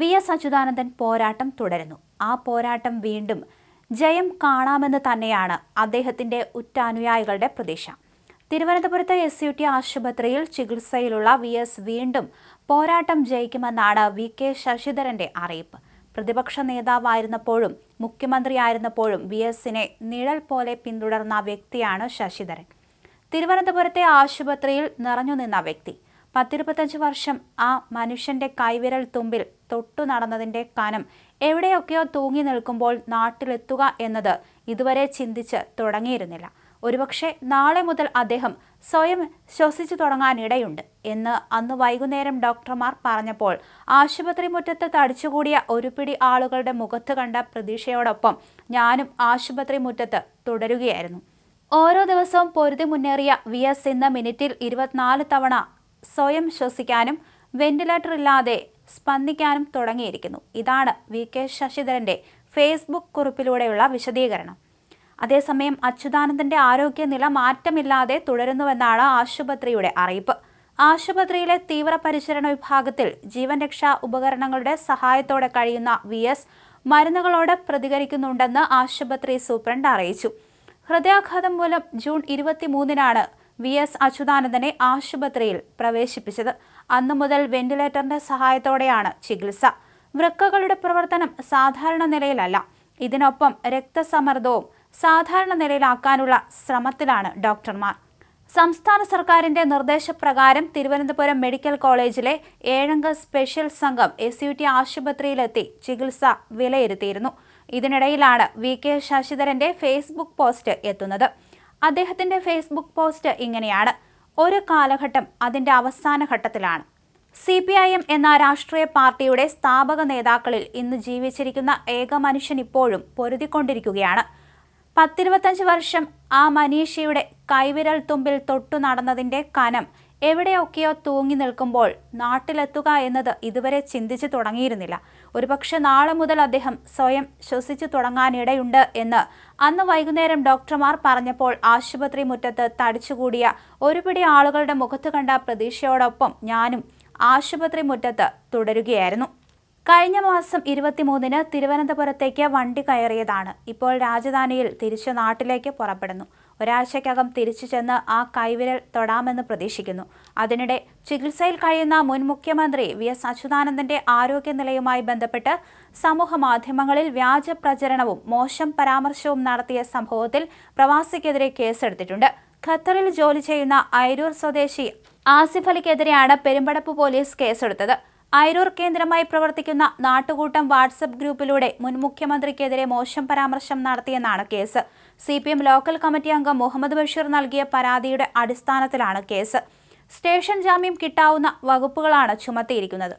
V S Achuthanandan പോരാട്ടം തുടരുന്നു. ആ പോരാട്ടം വീണ്ടും ജയം കാണാമെന്ന് തന്നെയാണ് അദ്ദേഹത്തിന്റെ ഉറ്റാനുയായികളുടെ പ്രതീക്ഷ. തിരുവനന്തപുരത്തെ എസ് യു ടി ആശുപത്രിയിൽ ചികിത്സയിലുള്ള വി എസ് വീണ്ടും പോരാട്ടം ജയിക്കുമെന്നാണ് വി കെ ശശിധരന്റെ അറിയിപ്പ്. പ്രതിപക്ഷ നേതാവായിരുന്നപ്പോഴും മുഖ്യമന്ത്രിയായിരുന്നപ്പോഴും വി എസിനെ നിഴൽ പോലെ പിന്തുടർന്ന വ്യക്തിയാണ് ശശിധരൻ. തിരുവനന്തപുരത്തെ ആശുപത്രിയിൽ നിറഞ്ഞുനിന്ന വ്യക്തി. പത്തിരുപത്തഞ്ച് വർഷം ആ മനുഷ്യന്റെ കൈവിരൽ തുമ്പിൽ തൊട്ടു നടന്നതിന്റെ കനം എവിടെയൊക്കെയോ തൂങ്ങി നിൽക്കുമ്പോൾ നാട്ടിലെത്തുക എന്നത് ഇതുവരെ ചിന്തിച്ച് തുടങ്ങിയിരുന്നില്ല. ഒരുപക്ഷെ നാളെ മുതൽ അദ്ദേഹം സ്വയം ശ്വസിച്ചു തുടങ്ങാനിടയുണ്ട് എന്ന് അന്ന് വൈകുന്നേരം ഡോക്ടർമാർ പറഞ്ഞപ്പോൾ ആശുപത്രി മുറ്റത്ത് തടിച്ചുകൂടിയ ഒരു പിടി ആളുകളുടെ മുഖത്ത് കണ്ട പ്രതീക്ഷയോടൊപ്പം ഞാനും ആശുപത്രി മുറ്റത്ത് തുടരുകയായിരുന്നു. ഓരോ ദിവസവും പൊരുതി മുന്നേറിയ വി എസ് ഇന്ന് മിനിറ്റിൽ ഇരുപത്തിനാല് തവണ സ്വയം ശ്വസിക്കാനും വെന്റിലേറ്റർ ഇല്ലാതെ സ്പന്ദിക്കാനും തുടങ്ങിയിരിക്കുന്നു. ഇതാണ് വി കെ ശശിധരന്റെ ഫേസ്ബുക്ക് കുറിപ്പിലൂടെയുള്ള വിശദീകരണം. അതേസമയം അച്യുതാനന്ദന്റെ ആരോഗ്യനില മാറ്റമില്ലാതെ തുടരുന്നുവെന്നാണ് ആശുപത്രിയുടെ അറിയിപ്പ്. ആശുപത്രിയിലെ തീവ്രപരിചരണ വിഭാഗത്തിൽ ജീവൻ രക്ഷാ ഉപകരണങ്ങളുടെ സഹായത്തോടെ കഴിയുന്ന വി എസ് മരുന്നുകളോട് പ്രതികരിക്കുന്നുണ്ടെന്ന് ആശുപത്രി സൂപ്രണ്ട് അറിയിച്ചു. ഹൃദയാഘാതം മൂലം ജൂൺ ഇരുപത്തിമൂന്നിനാണ് വി എസ് അച്യുതാനന്ദനെ ആശുപത്രിയിൽ പ്രവേശിപ്പിച്ചത്. അന്നു മുതൽ വെന്റിലേറ്ററിന്റെ സഹായത്തോടെയാണ് ചികിത്സ. വൃക്കകളുടെ പ്രവർത്തനം സാധാരണ നിലയിലല്ല. ഇതിനൊപ്പം രക്തസമ്മർദ്ദവും സാധാരണ നിലയിലാക്കാനുള്ള ശ്രമത്തിലാണ് ഡോക്ടർമാർ. സംസ്ഥാന സർക്കാരിന്റെ നിർദ്ദേശപ്രകാരം തിരുവനന്തപുരം മെഡിക്കൽ കോളേജിലെ ഏഴംഗ സ്പെഷ്യൽ സംഘം എസ് യു ടി ആശുപത്രിയിലെത്തി ചികിത്സ വിലയിരുത്തിയിരുന്നു. ഇതിനിടയിലാണ് വി കെ ശശിധരന്റെ ഫേസ്ബുക്ക് പോസ്റ്റ് എത്തുന്നത്. അദ്ദേഹത്തിന്റെ ഫേസ്ബുക്ക് പോസ്റ്റ് ഇങ്ങനെയാണ്. ഒരു കാലഘട്ടം അതിന്റെ അവസാന ഘട്ടത്തിലാണ്. സി പി ഐ എം എന്ന രാഷ്ട്രീയ പാർട്ടിയുടെ സ്ഥാപക നേതാക്കളിൽ ഇന്ന് ജീവിച്ചിരിക്കുന്ന ഏക മനുഷ്യൻ ഇപ്പോഴും പൊരുതിക്കൊണ്ടിരിക്കുകയാണ്. പത്തിരുപത്തഞ്ച് വർഷം ആ മനീഷയുടെ കൈവിരൽ തുമ്പിൽ തൊട്ടു നടന്നതിന്റെ കനം എവിടെയൊക്കെയോ തൂങ്ങി നിൽക്കുമ്പോൾ നാട്ടിലെത്തുക എന്നത് ഇതുവരെ ചിന്തിച്ചു തുടങ്ങിയിരുന്നില്ല. ഒരുപക്ഷെ നാളെ മുതൽ അദ്ദേഹം സ്വയം ശ്വസിച്ചു തുടങ്ങാനിടയുണ്ട് എന്ന് അന്ന് വൈകുന്നേരം ഡോക്ടർമാർ പറഞ്ഞപ്പോൾ ആശുപത്രി മുറ്റത്ത് തടിച്ചുകൂടിയ ഒരു പിടി ആളുകളുടെ മുഖത്ത് കണ്ട പ്രതീക്ഷയോടൊപ്പം ഞാനും ആശുപത്രി മുറ്റത്ത് തുടരുകയായിരുന്നു. കഴിഞ്ഞ മാസം ഇരുപത്തിമൂന്നിന് തിരുവനന്തപുരത്തേക്ക് വണ്ടി കയറിയതാണ്. ഇപ്പോൾ രാജധാനിയിൽ തിരിച്ചു നാട്ടിലേക്ക് പുറപ്പെടുന്നു. ഒരാഴ്ചക്കകം തിരിച്ചു ചെന്ന് ആ കൈവിരൽ തൊടാമെന്ന് പ്രതീക്ഷിക്കുന്നു. അതിനിടെ ചികിത്സയിൽ കഴിയുന്ന മുൻ മുഖ്യമന്ത്രി വി എസ് അച്യുതാനന്ദന്റെ ആരോഗ്യനിലയുമായി ബന്ധപ്പെട്ട് സമൂഹ മാധ്യമങ്ങളിൽ വ്യാജ പ്രചരണവും മോശം പരാമർശവും നടത്തിയ സംഭവത്തിൽ പ്രവാസിക്കെതിരെ കേസെടുത്തിട്ടുണ്ട്. ഖത്തറിൽ ജോലി ചെയ്യുന്ന ഐരൂർ സ്വദേശി ആസിഫ് അലിക്കെതിരെയാണ് പെരുമ്പടപ്പ് പോലീസ് കേസെടുത്തത്. ഐരൂർ കേന്ദ്രമായി പ്രവർത്തിക്കുന്ന നാട്ടുകൂട്ടം വാട്സപ്പ് ഗ്രൂപ്പിലൂടെ മുൻ മുഖ്യമന്ത്രിക്കെതിരെ മോശം പരാമർശം നടത്തിയെന്നാണ് case. C P M local committee അംഗം മുഹമ്മദ് ബഷീർ നൽകിയ പരാതിയുടെ അടിസ്ഥാനത്തിലാണ് കേസ്. സ്റ്റേഷൻ ജാമ്യം കിട്ടാവുന്ന വകുപ്പുകളാണ് ചുമത്തിയിരിക്കുന്നത്.